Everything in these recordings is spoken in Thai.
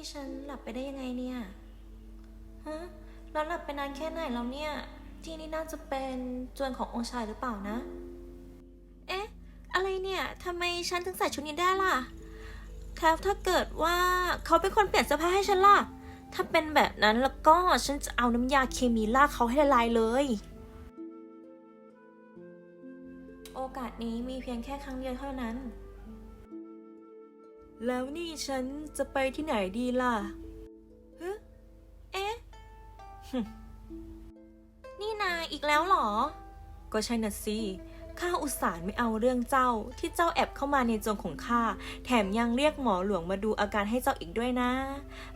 นี่ฉันหลับไปได้ยังไงเนี่ย ฮะแล้วหลับไปนานแค่ไหนแล้วเนี่ย ที่นี่น่าจะเป็นจวนขององค์ชายหรือเปล่านะ เอ๊ะ อะไรเนี่ยทำไมฉันถึงใส่ชุดนี้ได้ล่ะแล้วถ้าเกิดว่าเขาเป็นคนเปลี่ยนเสื้อผ้าให้ฉันล่ะ ถ้าเป็นแบบนั้นแล้วก็ฉันจะเอาน้ำยาเคมีลากเขาให้ละลายเลย โอกาสนี้มีเพียงแค่ครั้งเดียวเท่านั้น แล้วนี่ฉันจะไปที่ไหนดีล่ะฮะเอ๊ะ นี่นายอีกแล้วเหรอ ก็ใช่น่ะสิ ข้าอุตส่าห์ไม่เอาเรื่องเจ้าที่เจ้าแอบเข้ามาในจงของข้า แถมยังเรียกหมอหลวงมาดูอาการให้เจ้าอีกด้วยนะ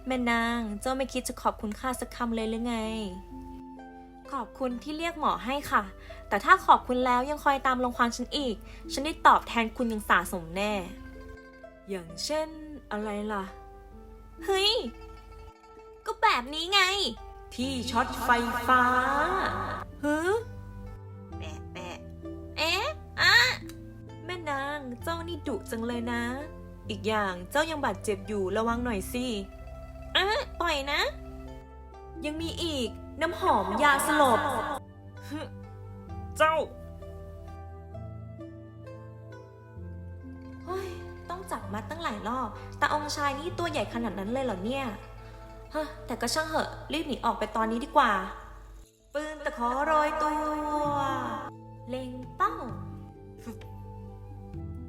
แม่นางเจ้าไม่คิดจะขอบคุณข้าสักคำเลยหรือไง ขอบคุณที่เรียกหมอให้ค่ะ แต่ถ้าขอบคุณแล้วยังคอยตามลงความฉันอีก ฉันได้ตอบแทนคุณอย่างสาสมแน่ อย่างเช่นอะไรล่ะ เฮ้ย ก็แบบนี้ไง ที่ช็อตไฟฟ้าฮึแปะแปะเอ๊ะอะแม่นางเจ้านี่ดุจังเลยนะ อีกอย่างเจ้ายังบาดเจ็บอยู่ระวังหน่อยสิอะปล่อยนะ ยังมีอีกน้ำหอมยาสลบฮึเจ้า จับมัดตั้งหลายรอบ แต่องค์ชายนี่ตัวใหญ่ขนาดนั้นเลยเหรอเนี่ยฮะแต่ก็ช่างเหอะ รีบหนีออกไปตอนนี้ดีกว่า ปืนตะขอโรยตัว เล็งเป้า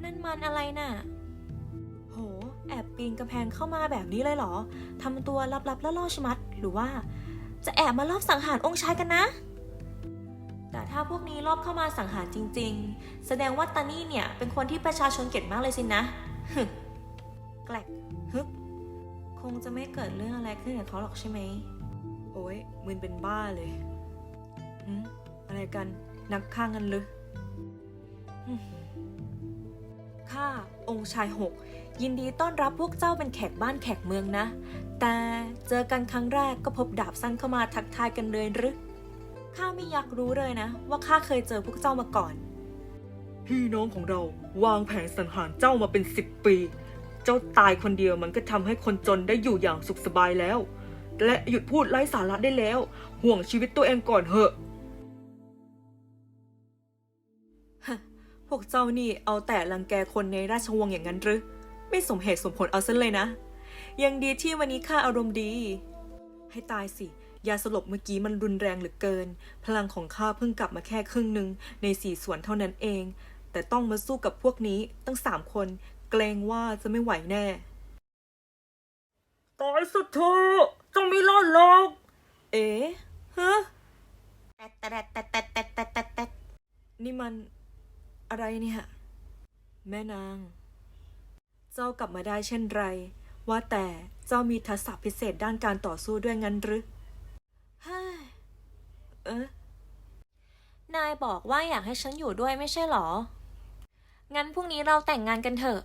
นั่นมันอะไรน่ะ โห แอบปีนกำแพงเข้ามาแบบนี้เลยเหรอ ทำตัวลับๆล่อๆชมัด หรือว่า จะแอบมาลอบสังหารองค์ชายกันนะแต่ถ้าพวกนี้รอบเข้ามาสังหารจริง ๆ แสดงว่าตานี่เนี่ย เป็นคนที่ประชาชนเกลียดมากเลยสินะ ฮึแกลกฮึบคงจะไม่เกิดเรื่องอะไรขึ้นกับเขาหรอกใช่ไหม โอ้ยมึนเป็นบ้าเลยหืมอะไรกันนักฆ่างันหรือหืมข้าองค์ชายหก ยินดีต้อนรับพวกเจ้าเป็นแขกบ้านแขกเมืองนะ แต่เจอกันครั้งแรกก็พบดาบสั้นเข้ามาทักทายกันเลยหรือข้าไม่อยากรู้เลยนะ ว่าข้าเคยเจอพวกเจ้ามาก่อน พี่น้องของเราวางแผนสังหารเจ้ามาเป็นสิบปี เจ้าตายคนเดียวมันก็ทำให้คนจนได้อยู่อย่างสุขสบายแล้ว และหยุดพูดไร้สาระได้แล้ว ห่วงชีวิตตัวเองก่อนเหอะ พวกเจ้านี่เอาแต่รังแกคนในราชวงศ์อย่างนั้นหรือ ไม่สมเหตุสมผลเอาซะเลยนะ ยังดีที่วันนี้ข้าอารมณ์ดี ให้ตายสิยาสลบเมื่อกี้มันรุนแรงเหลือเกิน พลังของข้าเพิ่งกลับมาแค่ครึ่งหนึ่งในสี่ส่วนเท่านั้นเอง แต่ต้องมาสู้กับพวกนี้ตั้งสามคน เกรงว่าจะไม่ไหวแน่ ตายสุดเถอะเจ้าไม่รอดหรอก เอ๊ะฮะแตดแตดแตดแตดแตดแตดแตดแตดนี่มันอะไรเนี่ย แม่นาง เจ้ากลับมาได้เช่นไร ว่าแต่เจ้ามีทักษะพิเศษด้านการต่อสู้ด้วยงั้นหรือเฮ้ยเอ๊ะนายบอกว่าอยากให้ฉันอยู่ด้วยไม่ใช่หรอ งั้นพรุ่งนี้เราแต่งงานกันเถอะ